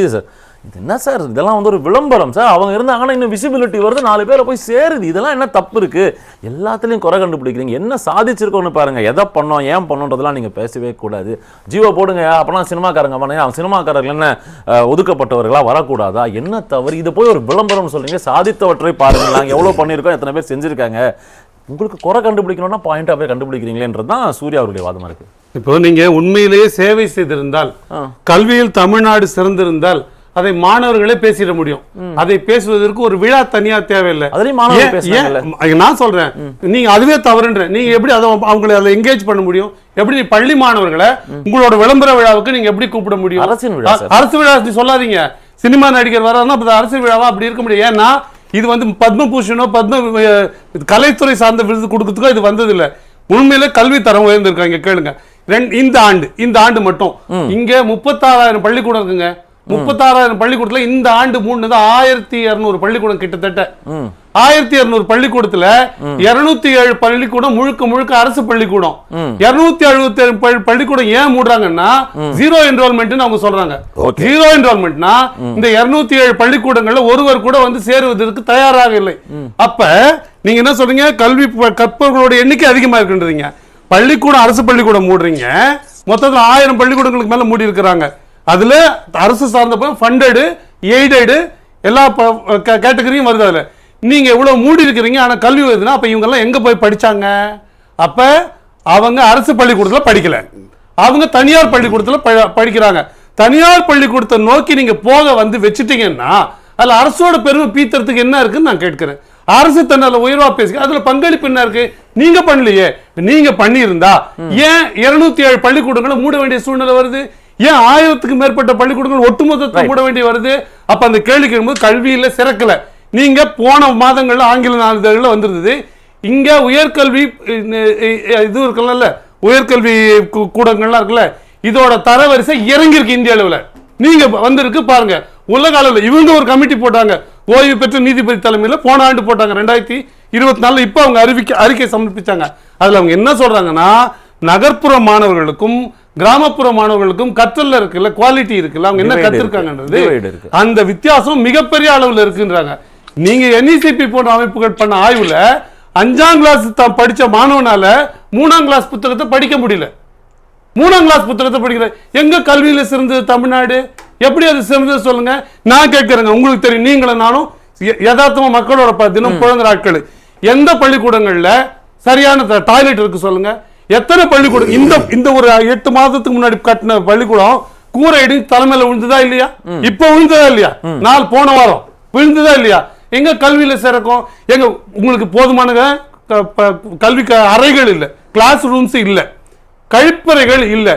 இது சார் இது என்ன சார் இதெல்லாம் வந்து ஒரு விளம்பரம் சார் அவங்க இருந்தாங்கன்னா இன்னும் விசிபிலிட்டி வருது. நாலு பேரை போய் சேருது. இதெல்லாம் என்ன தப்பு இருக்குது எல்லாத்துலேயும் குறை கண்டுபிடிக்கிறீங்க. என்ன சாதிச்சிருக்கோன்னு பாருங்கள் எதை பண்ணோம் ஏன் பண்ணோன்றதெல்லாம் நீங்கள் பேசவே கூடாது. ஜீவோ போடுங்க. அப்போலாம் சினிமாக்காரங்க பண்ண அவன் சினிமாக்காரர்கள் என்ன ஒதுக்கப்பட்டவர்களாக வரக்கூடாதா? என்ன தவறு? இதை போய் ஒரு விளம்பரம் சொல்கிறீங்க சாதித்தவற்றை பாருங்கள் நாங்கள் எவ்வளோ பண்ணியிருக்கோம். எத்தனை பேர் செஞ்சிருக்காங்க. உங்களுக்கு குறை கண்டுபிடிக்கணும்னா பாயிண்டா போய் கண்டுபிடிக்கிறீங்களேன்றது தான் சூர்யா அவருடைய வாதமாக இருக்குது இப்போ நீங்க உண்மையிலேயே சேவை செய்திருந்தால். கல்வியில் தமிழ்நாடு சிறந்திருந்தால் அதை மாணவர்களே பேசிட முடியும். அதை பேசுவதற்கு ஒரு விழா தனியா தேவையில்லை. நான் சொல்றேன். நீங்க அதுவே தவறுன்ற. நீங்க எப்படி அதை அவங்களை அதை என்கேஜ் பண்ண முடியும்? எப்படி பள்ளி மாணவர்களை உங்களோட விளம்பர விழாவுக்கு நீங்க எப்படி கூப்பிட முடியும். அரசு விழா சொல்லாதீங்க. சினிமா நடிகர் வராருன்னா அரசு விழாவா அப்படி இருக்க முடியும். ஏன்னா இது வந்து பத்மபூஷனோ பத்ம கலைத்துறை சார்ந்த விருது கொடுக்கறதுக்கோ இது வந்தது இல்ல உண்மையில கல்வி தரம் உயர்ந்திருக்காங்க. கேளுங்க. இந்த ஆண்டு இந்த ஆண்டு மட்டும். இங்க முப்பத்தாறாயிரம் பள்ளிக்கூடம் இருக்குங்க முப்பத்தாறாயிரம் பள்ளிக்கூடத்துல இந்த ஆண்டு மூணு ஆயிரத்தி இருநூறு பள்ளிக்கூடம் கிட்டத்தட்ட. ஆயிரத்தி இருநூறு பள்ளிக்கூடத்துல இருநூத்தி ஏழு பள்ளிக்கூடம் முழுக்க முழுக்க அரசு பள்ளிக்கூடம். இருநூத்தி எழுபத்தி ஏழு பள்ளி- பள்ளிக்கூடம் ஏன் மூடுறாங்கன்னா ஜீரோ என்ரோல்மெண்ட் அவங்க சொல்றாங்க. ஜீரோ என்ரோல்மெண்ட்னா இந்த இருநூத்தி ஏழு பள்ளிக்கூடங்கள்ல ஒருவர் கூட வந்து சேருவதற்கு தயாராக இல்லை. அப்ப நீங்க என்ன சொல்றீங்க? கல்வி ப- கற்பவர்களோட எண்ணிக்கை அதிகமா இருக்குன்றீங்க. பள்ளிக்கூடம் அரசு பள்ளிக்கூடம் மூடுறீங்க. மொத்தத்தில் ஆயிரம் பள்ளிக்கூடங்களுக்கு மேலே மூடி இருக்கிறாங்க. அதில் அரசு சார்ந்த ஃபண்டடு எய்டடு எல்லா கேட்டகரியும் வருது அதில். நீங்கள் இவ்வளோ மூடி இருக்கிறீங்க ஆனால் கல்வி வருதுன்னா அப்போ இவங்கெல்லாம் எங்கே போய் படித்தாங்க அப்போ அவங்க அரசு பள்ளிக்கூடத்தில் படிக்கல. அவங்க தனியார் பள்ளிக்கூடத்தில் ப- படிக்கிறாங்க. தனியார் பள்ளிக்கூடத்தை நோக்கி நீங்கள் போக வந்து வச்சுட்டீங்கன்னா அதில் அரசோட பெருமை பீத்துறதுக்கு என்ன இருக்குன்னு நான் கேட்கிறேன். அரசு தன்னால உயர்வா பேசி அதுல பங்களிப்பு என்ன இருக்கு? நீங்க பண்ணலையே. நீங்க பண்ணியிருந்தா ஏன் இருநூத்தி ஏழு பள்ளிக்கூடங்களை மூட வேண்டிய சூழ்நிலை வருது? ஏன் ஆயிரத்துக்கு மேற்பட்ட பள்ளிக்கூடங்கள் ஒட்டுமொத்தத்தை மூட வேண்டி வருது? அப்ப அந்த கேள்வி கேட்கும்போது கல்வியில சிறக்கல. நீங்க போன மாதங்கள்ல ஆங்கில நாளிதழ்ல வந்திருந்தது. இங்க உயர்கல்வி இது இருக்குல்ல உயர்கல்வி கூடங்கள்லாம் இருக்குல்ல இதோட தரவரிசை இறங்கி இருக்கு இந்திய அளவுல. நீங்க வந்திருக்கு பாருங்க. உலக அளவுல இவங்க ஒரு கமிட்டி போட்டாங்க. ஓய்வு பெற்ற நீதிபதி தலைமையில போன ஆண்டு போட்டாங்க. ரெண்டாயிரத்தி இருபத்தி நாலுல இப்ப அவங்க அறிவிக்க அறிக்கை சமர்ப்பிச்சாங்க. அதுல அவங்க என்ன சொல்றாங்கன்னா நகர்ப்புற மாணவர்களுக்கும் கிராமப்புற மாணவர்களுக்கும் கற்றல்ல இருக்குல்ல குவாலிட்டி இருக்குல்ல அவங்க என்ன இருக்கு. அந்த வித்தியாசம் மிகப்பெரிய அளவுல இருக்குன்றாங்க. நீங்க என்இசிபி போன்ற அமைப்புகள் பண்ண ஆய்வுல அஞ்சாம் கிளாஸ் தான் படிச்ச மாணவனால மூணாம் கிளாஸ் புத்தகத்தை படிக்க முடியல. மூணாம் கிளாஸ் புத்தகத்தை படிக்கிற எங்க கல்வியில சிறந்தது தமிழ்நாடு? எப்படி அது சிறந்தது சொல்லுங்க. நான் கேட்கிறேங்க உங்களுக்கு தெரியும் நீங்களும் நானும் யதார்த்தமா மக்களோட தினம் புழங்குற ஆட்கள் எந்த பள்ளிக்கூடங்கள்ல சரியான டாய்லெட் இருக்கு சொல்லுங்க. எத்தனை பள்ளிக்கூடம் இந்த இந்த ஒரு எட்டு மாதத்துக்கு முன்னாடி கட்டின பள்ளிக்கூடம் கூரை இடி தலைமையில விழுந்ததா இல்லையா? இப்ப விழுந்ததா இல்லையா? நாள் போன வாரம் விழுந்ததா இல்லையா? எங்க கல்வியில சிறக்கும்? எங்க உங்களுக்கு போதுமான கல்வி அறைகள் இல்ல. கிளாஸ் ரூம்ஸ் இல்ல. கழிப்பறைகள் இல்ல.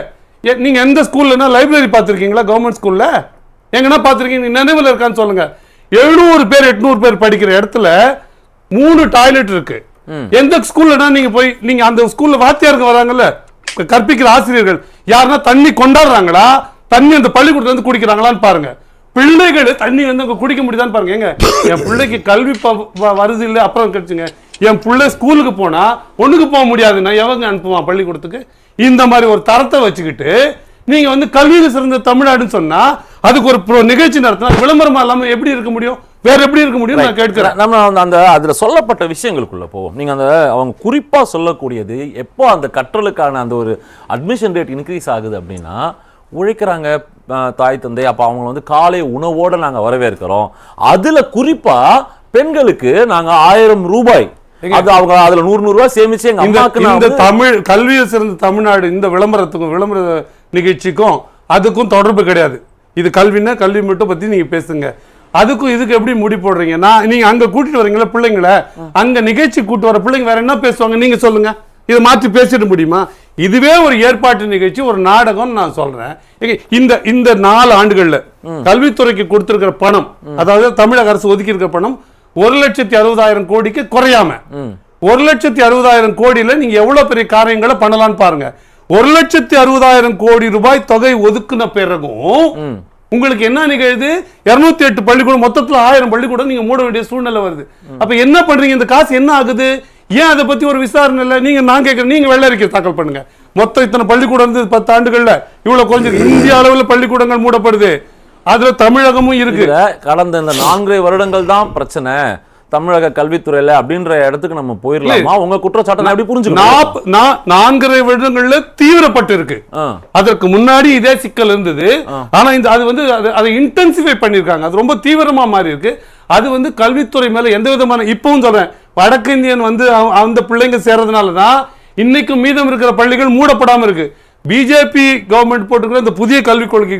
எ- நீங்க எந்த ஸ்கூல்லனா லைப்ரரி பார்த்திருக்கீங்களா? கவர்மெண்ட் ஸ்கூல்ல? எங்கன்னா பார்த்திருக்கீங்க? நினைவில் இருக்கான்னு சொல்லுங்க. எழுநூறு பேர் எட்நூறு பேர் படிக்கிற இடத்துல மூணு டாய்லெட் இருக்கு. எந்த ஸ்கூல்லனா நீங்க போய் நீங்க அந்த ஸ்கூல்ல வாத்தியாருங்க வராங்கல்ல? கற்பிக்கிற ஆசிரியர்கள். யாருன்னா தண்ணி கொண்டாடுறாங்களா? தண்ணி அந்த பள்ளிக்கூடத்துல இருந்து குடிக்கிறாங்களான்னு பாருங்க. பிள்ளைகள் தண்ணி வந்து அங்க குடிக்க முடியுதான்னு பாருங்க. ஏங்க என் பிள்ளைக்கு கல்வி வருது இல்லை? அப்புறம் கிடைச்சுங்க என் பிள்ளை ஸ்கூலுக்கு போனா ஒண்ணுக்கு போக முடியாதுன்னா எவங்க அனுப்புவான் பள்ளிக்கூடத்துக்கு? இந்த மாதிரி ஒரு தரத்தை வச்சுக்கிட்டு நீங்க வந்து கல்வியில சிறந்த தமிழ்நாடுன்னு சொன்னா அதுக்கு ஒரு நிகழ்ச்சி நடத்தினா விளம்பரமா இல்லாம எப்படி இருக்க முடியும்? வேற எப்படி இருக்க முடியும் நான் கேட்கிறேன். நம்ம அந்த- அந்த அதுல சொல்லப்பட்ட விஷயங்களுக்குள்ள போவோம். நீங்க அந்த அவங்க குறிப்பா சொல்லக்கூடியது எப்போ அந்த கற்றலுக்கான அந்த ஒரு அட்மிஷன் ரேட் இன்க்ரீஸ் ஆகுது அப்படின்னா உழைக்கிறாங்க தாய் தந்தை. அப்ப அவங்க வந்து காலை உணவோட நாங்க வரவேற்கிறோம். அதுல குறிப்பா பெண்களுக்கு நாங்க ஆயிரம் ரூபாய் அது அவங்க அதுல நூறு நூறு ரூபாய் சேமிச்சு எங்க அம்மாக்கு இந்த தமிழ் கல்வியில் சிறந்த தமிழ்நாடு இந்த விளம்பரத்துக்கும் விளம்பர நிகழ்ச்சிக்கும் அதுக்கும் தொடர்பு கிடையாது. இது கல்வின்னா கல்வி மட்டும் பத்தி நீங்க பேசுங்க. அதுக்கும் இதுக்கு எப்படி முடி போடுறீங்க? நான் நீங்க அங்க கூட்டிட்டு வரீங்களா பிள்ளைங்கள அங்க நிகழ்ச்சி கூட்டு வர பிள்ளைங்க வேற என்ன பேசுவாங்க? நீங்க சொல்லுங்க. இதை மாற்றி பேசிட முடியுமா? இதுவே ஒரு ஏற்பாட்டு நிகழ்ச்சி ஒரு நாடகம் நான் சொல்றேன். இந்த இந்த நாலு ஆண்டுகள்ல கல்வித்துறைக்கு கொடுத்திருக்கிற பணம் அதாவது தமிழக அரசு ஒதுக்கி இருக்கிற பணம் ஒரு லட்சத்தி அறுபதாயிரம் கோடிக்கு குறையாம. ஒரு லட்சத்தி அறுபதாயிரம் கோடியில நீங்க எவ்வளவு பெரிய காரியங்களை பண்ணலாம்னு பாருங்க. ஒரு லட்சத்தி அறுபதாயிரம் கோடி ரூபாய் தொகை ஒதுக்குன பிறகும் உங்களுக்கு என்ன நிகழுது? இருநூத்தி எட்டு பள்ளிக்கூடம் மொத்தத்துல ஆயிரம் பள்ளிக்கூடம் நீங்க மூட வேண்டிய சூழ்நிலை வருது. அப்ப என்ன பண்றீங்க? இந்த காசு என்ன ஆகுது? ஏன் அதை பத்தி ஒரு விசாரணை இல்லை? நீங்க நான் கேட்கிறேன் நீங்க வெள்ள அறிக்கை தாக்கல் பண்ணுங்க. மொத்தம் இத்தனை பள்ளிக்கூடம் வந்து பத்து ஆண்டுகள்ல இவ்வளவு கொஞ்சம் இந்திய அளவுல பள்ளிக்கூடங்கள் மூடப்படுது. அதுல தமிழகமும் இருக்கு. கடந்த இந்த நான்கு வருடங்கள் தான் பிரச்சனை. தமிழக கல்வித்துறையில அப்படின்ற இடத்துக்கு நம்ம போயிடலாமா உங்க குற்றச்சாட்டை எப்படி நா- நான்கரை வருடங்கள்ல தீவிரப்பட்டு இருக்கு. அதற்கு முன்னாடி இதே சிக்கல் இருந்தது. ஆனா இந்த அது வந்து அது- இன்டென்சிஃபை பண்ணிருக்காங்க அது ரொம்ப தீவிரமா மாறி இருக்கு. அது வந்து கல்வித்துறை மேல எந்த விதமான இப்பவும் சொல்றேன் வடக்கு இந்தியன் வந்து அந்த பிள்ளைங்க சேர்றதுனால தான் இன்னைக்கும் மீதம் இருக்கிற பள்ளிகள் மூடப்படாம இருக்கு. பிஜேபி கவர்மெண்ட் போட்டுக்கிற இந்த புதிய கல்விக் கொள்கை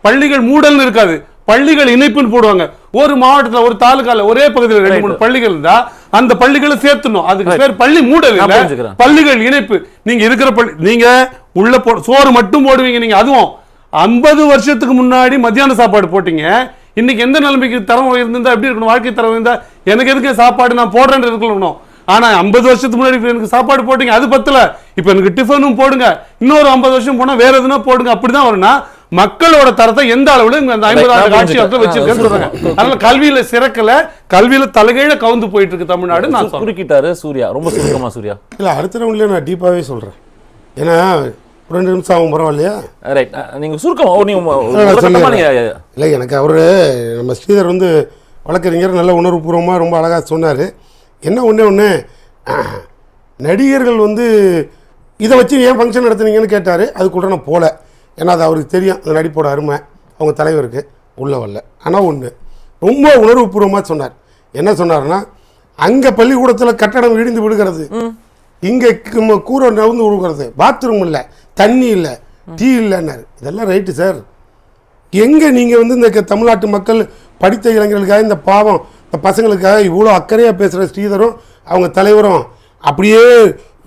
பள்ளிகள் மூடல்னு இருக்காது. பள்ளிகள் இணைப்புன்னு போடுவாங்க. ஒரு மாவட்டத்துல ஒரு தாலுகால ஒரே பகுதியில் ரெண்டு மூணு பள்ளிகள் இருந்தா அந்த பள்ளிகளை சேர்த்துணும் அதுக்கு பேர் பள்ளி மூடல் இல்ல. பள்ளிகள் இணைப்பு. நீங்க இருக்கிற பள்ளி நீங்க உள்ள போ சோறு மட்டும் போடுவீங்க நீங்க. அதுவும் ஐம்பது வருஷத்துக்கு முன்னாடி மத்தியான சாப்பாடு போட்டீங்க. இன்னைக்கு எந்த நிலைமைக்கு தரம் உயர்ந்திருந்தா எப்படி இருக்கணும்? வாழ்க்கை தரம் இருந்தா எனக்கு எதுக்கு சாப்பாடு நான் போடுறேன் இருக்கணும்? ஆனா ஐம்பது வருஷத்துக்கு முன்னாடி எனக்கு சாப்பாடு போட்டீங்க அது பத்தல. இப்ப எனக்கு டிஃபனும் போடுங்க. இன்னொரு ஐம்பது வருஷம் போனா வேற எதுனா போடுங்க. அப்படிதான் வரும்னா மக்களோட தரத்தை எந்த அளவுல இங்க அந்த ஐம்பது ஆண்டு ஆட்சி வந்து வச்சிருக்கேன்னு சொல்றாங்க. அதனால கல்வியில சிறக்கல கல்வியில தலைகீழ கவுந்து போயிட்டு இருக்கு தமிழ்நாடு நான் சொல்றேன். குறுக்கிட்டாரு சூர்யா. ரொம்ப சுருக்கமா சூர்யா. இல்லை அடுத்த ரவுண்ட்லேயே நான் டீப்பாகவே சொல்கிறேன் ஏன்னா ரெண்டு நிமிஷம் ஆகும் பரவாயில்லையா? ரைட் நீங்க சுருக்கமா. நீங்க? இல்லை எனக்கு அவர் நம்ம ஸ்ரீதர் வந்து வழக்கறிஞர் நல்ல உணர்வுபூர்வமாக ரொம்ப அழகாக சொன்னார். என்ன ஒன்று ஒன்று நடிகர்கள் வந்து இதை வச்சு ஏன் ஃபங்க்ஷன் நடத்துனீங்கன்னு கேட்டார். அதுக்குள்ள நான் போகல ஏன்னா அது அவருக்கு தெரியும். அந்த நடிப்போட அருமை அவங்க தலைவருக்கு உள்ள வரல. ஆனால் ஒன்று ரொம்ப உணர்வுபூர்வமாக சொன்னார். என்ன சொன்னார்னா அங்கே பள்ளிக்கூடத்தில் கட்டடம் இடிந்து விடுகிறது இங்கே கூரை நவுந்து விழுகிறது. பாத்ரூம் இல்லை தண்ணி இல்லை டீ இல்லைன்னாரு. இதெல்லாம் ரைட்டு சார் எங்கே நீங்கள் வந்து இந்த தமிழ்நாட்டு மக்கள் படித்த இளைஞர்களுக்காக இந்த பாவம் இந்த பசங்களுக்காக இவ்வளோ அக்கறையாக பேசுகிற ஸ்ரீதரும் அவங்க தலைவரும் அப்படியே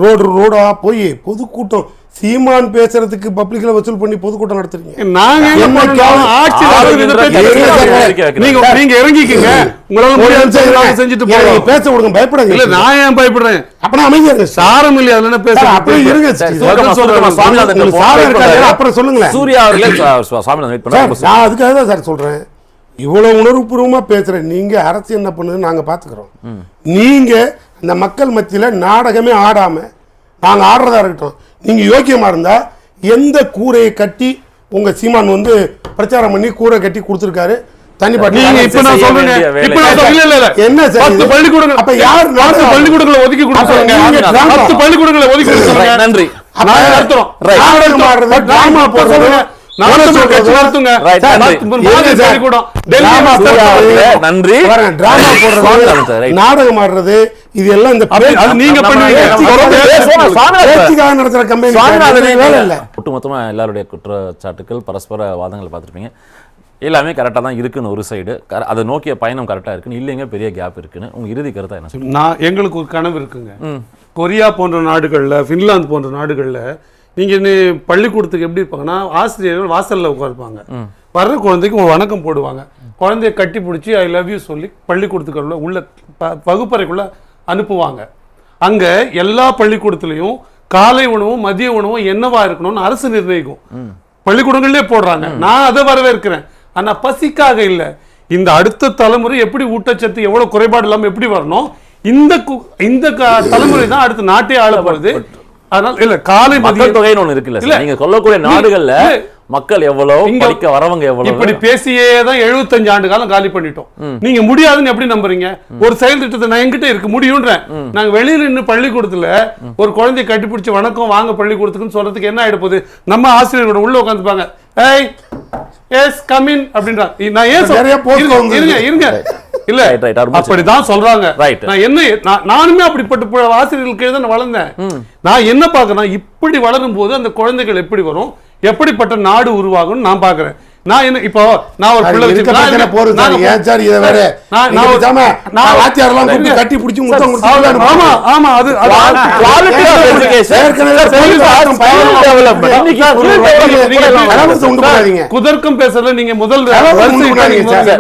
ரோடு ரோடாக போய் பொதுக்கூட்டம் சீமான் பேசுறதுக்கு பப்ளிக்கில் வசூல் பண்ணி பொதுக்கூட்டம் நடத்துறீங்க. நாங்க. நீங்க நீங்க இறங்கிக்கங்க. உங்களால. செஞ்சுட்டு போறோம். பேச விடுங்க இல்ல பயப்படாதீங்க நான் ஏன் பயப்படுறேன்? அமைதியா இருங்க. சார். சாரம் இல்லையா? அதுல பேசுறேன் அப்படியே இருங்க. அப்புறம் சொல்லுங்களேன். சூர்யா நான் அதுக்காக தான் சார் சொல்றேன். இவ்வளவு உணர்வுபூர்வமா பேசுறேன். நீங்க அரசு என்ன பண்ணுதுன்னு நாங்க பாத்துக்கிறோம். நீங்க இந்த மக்கள் மத்தியில நாடகமே ஆடாம நாங்க ஆடுறதா இருக்கட்டும். நீங்க யோக்கியமா இருந்தா எந்த கூரையை கட்டி உங்க சீமான் வந்து பிரச்சாரம் பண்ணி கூரை கட்டி கொடுத்துருக்காரு? தண்ணி அரசு இப்ப நான். இப்ப சொல்ல இல்ல இல்ல என்ன சார் பத்து இது? பள்ளிக்கூடங்கள். அப்ப யார் நடத்துறா? பள்ளிக்கூடங்களை ஒதுக்கி டிராமா. பத்து பள்ளிக்கூடங்களை ஒதுக்கி Right, நன்றி. நாடகம் ஆடுறது, இது எல்லாம் இந்த நீங்க நடத்துற கம்பெனி இல்ல. ஒட்டுமொத்தமா எல்லாருடைய குற்றச்சாட்டுக்கள் பரஸ்பர வாதங்களை பார்த்துருப்பீங்க. எல்லாமே கரெக்டாக தான் இருக்குன்னு ஒரு சைடு அதை நோக்கிய பயணம் கரெக்டாக இருக்குன்னு இல்லைங்க பெரிய கேப் இருக்குன்னு. உங்க இறுதி கருத்தா என்ன சொல்லுங்க நான் எங்களுக்கு ஒரு கனவு இருக்குங்க. கொரியா போன்ற நாடுகள்ல பின்லாந்து போன்ற நாடுகள்ல நீங்க நீ பள்ளிக்கூடத்துக்கு எப்படி இருப்பாங்கன்னா ஆசிரியர்கள் வாசல்ல உட்காருப்பாங்க. வர்ற குழந்தைக்கு ஒரு வணக்கம் போடுவாங்க. குழந்தைய கட்டி பிடிச்சி ஐ லவ் யூ சொல்லி பள்ளிக்கூடத்துக்குள்ள உள்ள ப- வகுப்பறைக்குள்ள அனுப்புவாங்க. அங்க எல்லா பள்ளிக்கூடத்துலயும் காலை உணவும் மதிய உணவும் என்னவா இருக்கணும்னு அரசு நிர்ணயிக்கும். பள்ளிக்கூடங்கள்லயே போடுறாங்க. நான் அதை வரவேற்கிறேன். ஆனா பசிக்காக இல்ல. இந்த அடுத்த தலைமுறை எப்படி ஊட்டச்சத்து எவ்வளவு குறைபாடு இல்லாம எப்படி வரணும்? இந்த இந்த தலைமுறை தான் அடுத்த நாட்டே ஆள போகுது. அதனால இல்ல காலை மக்கள் தொகைன்னு ஒண்ணு இருக்குல்ல நீங்க சொல்லக்கூடிய நாடுகள்ல. மக்கள் எவ்வளவு படிக்க வரவங்க எவ்வளவு? இப்படி பேசியே தான் 75 ஆண்டு காலம் காலி பண்ணிட்டோம். நீங்க முடியாதுன்னு எப்படி நம்புறீங்க? ஒரு செயல் திட்டத்தை நான் என்கிட்ட இருக்கு முடியும்ன்றேன் நாங்க வெளியில நின்று பள்ளிக்கூடத்துல ஒரு குழந்தைய கட்டிப்பிடிச்சு வணக்கம் வாங்க பள்ளிக்கூடத்துக்குன்னு சொல்றதுக்கு என்ன ஆயிட நம்ம ஆசிரியர்களோட உள்ள உட்காந்துப்பாங்க ஏய் எஸ் கமின் அப்படின்றாங்க நான் ஏன் இருங்க. இருங்க இல்ல. அப்படிதான் சொல்றாங்க. நான் என்ன நான் நானுமே அப்படிப்பட்ட ஆசிரியர்களுக்கு தான் வளர்ந்தேன். நான் என்ன பார்க்கறேன் இப்படி வளரும் போது அந்த குழந்தைகள் எப்படி வரும்? எப்படிப்பட்ட நாடு உருவாகும் நான் பார்க்குறேன். நான் என்ன இப்போ நான் ஒரு பிள்ளை வச்சிருக்கேன். போறது ஏன் சார் இதை வேற? நான் நான் கூப்பிட்டு இருங்க. கட்டி பிடிச்சு முத்தம் கொடுத்து. ஆமா ஆமா அது. ஏற்கனவே போலீஸ் உண்டு பண்ணாதீங்க. குதர்க்கம் பேசுறதுல நீங்க முதல் வரிசை.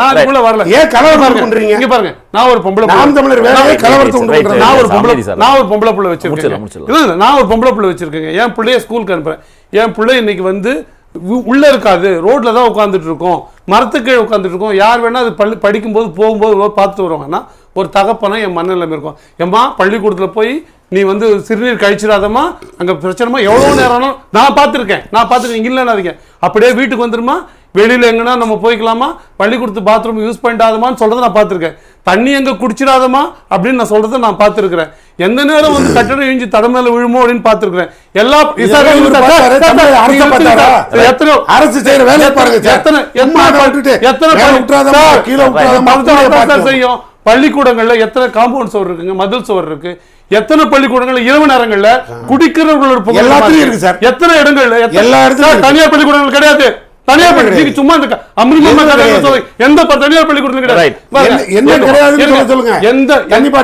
நான் வரல ஏன் கலவரம் பண்றீங்க? இங்க பாருங்க நான் ஒரு பொம்பளை நாம். தமிழர் Right, கலவரத்தை உண்டு. நான் ஒரு பொம்பளை. நான் ஒரு பொம்பளை புள்ள வச்சிருக்கேன் நான் ஒரு பொம்பளை புள்ள வச்சிருக்கேன் என் பிள்ளைய ஸ்கூலுக்கு அனுப்புறேன் என் பிள்ளை இன்னைக்கு வந்து உள்ள இருக்காது. ரோட்ல தான் உட்காந்துட்டு இருக்கோம் மரத்துக்கு உட்காந்துட்டு இருக்கோம் யார் வேணா அது பள்ளி படிக்கும்போது போகும்போது பார்த்துட்டு பார்த்து வருவாங்கன்னா ஒரு தகப்பனா என் மனநிலைமை இருக்கும். ஏம்மா பள்ளிக்கூடத்தில் போய் நீ வந்து சிறுநீர் கழிச்சிடாதம்மா. அங்கே பிரச்சனைமா எவ்வளோ நேரம் நான் பார்த்துருக்கேன். நான் பார்த்துருக்கேன். இல்லைன்னாதீங்க அப்படியே வீட்டுக்கு வந்துருமா வெளியில் எங்கன்னா நம்ம போய்க்கலாமா? பள்ளிக்கூடத்து பாத்ரூம் யூஸ் பண்ணிடாதமான்னு சொல்கிறத நான் பார்த்துருக்கேன். தண்ணி எங்க குடிச்சிடாதமா அப்படின்னு நான் சொல்றதை நான் பார்த்திருக்கிறேன். எந்த நேரம் வந்து கட்டடம் இழிஞ்சு தட மேல விழுமோ அப்படின்னு பார்த்திருக்கிறேன். எல்லா எத்தனை அரசு செய்யற வேலையை பாருங்க. எத்தனை எத்தனை. செய்யும். பள்ளிக்கூடங்கள்ல எத்தனை காம்பவுண்ட் சுவர் இருக்குங்க? மதில் சுவர் இருக்கு. எத்தனை பள்ளிக்கூடங்கள்ல? இரவு நேரங்கள்ல குடிக்கிறவர்களோட எல்லாத்துலயும். இருக்கு சார். எத்தனை இடங்கள்ல? எல்லா இருக்கு. தனியார் பள்ளிக்கூடங்கள் கிடையாது. தனியார் பள்ளி நீங்க சும்மா இந்த அமிர்தமா. சொல்லுங்க. எந்த தனியார் பள்ளிக்கூடங்களும் கிடையாது. என்ன-. சொல்லுங்க. எந்த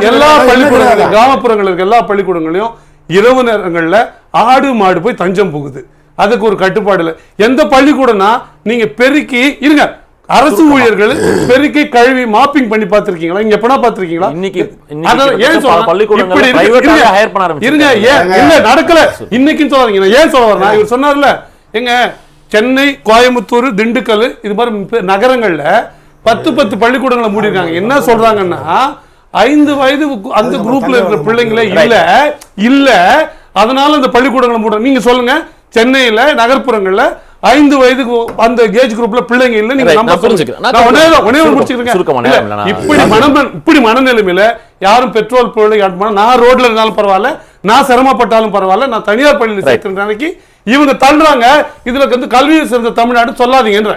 எல்லா பள்ளிக்கூடங்களும்? கிராமப்புறங்கள் இருக்க எல்லா பள்ளிக்கூடங்களையும் இரவு நேரங்கள்ல ஆடு மாடு போய் தஞ்சம் புகுது. அதுக்கு ஒரு கட்டுப்பாடு இல்லை. எந்த பள்ளிக்கூடம்னா நீங்க பெருக்கி இருங்க. அரசு ஊழியர்கள் பெருக்கி கழுவி மாப்பிங் பண்ணி பார்த்திருக்கீங்களா? இங்க எப்பனா பார்த்திருக்கீங்களா? இன்னைக்கு- ஏன் ஆவே இருங்க. ஏன்? இல்ல நடக்கல. இன்னைக்கும் சொல்லாதீங்க. நான் ஏன் சொல்ல வரேன் இவர் சொன்னார்ல எங்க சென்னை கோயம்புத்தூர் திண்டுக்கல் இது மாதிரி நகரங்கள்ல பத்து பத்து பள்ளிக்கூடங்களை மூடிருக்காங்க என்ன சொல்றாங்கன்னா ஐந்து வயது அந்த குரூப்ல இருக்கிற பிள்ளைங்களே இல்ல இல்ல அதனால அந்த பள்ளிக்கூடங்களை மூட நீங்க சொல்லுங்க சென்னையில நகர்ப்புறங்கள்ல ஐந்து வயதுக்கு அந்த ஏஜ் குரூப்ல பிள்ளைங்க இல்ல நீங்க நான் இப்படி மன இப்படி மனநிலைமையில யாரும் பெட்ரோல் பொருளை நான் ரோட்ல இருந்தாலும் பரவாயில்ல நான் சிரமப்பட்டாலும் பரவாயில்ல நான் தனியார் பள்ளியில் சேர்க்கிற அன்னைக்கு. இவங்க தள்ளுறாங்க இதுல வந்து கல்வியை சேர்ந்த தமிழ்நாடு சொல்லாதீங்கன்ற.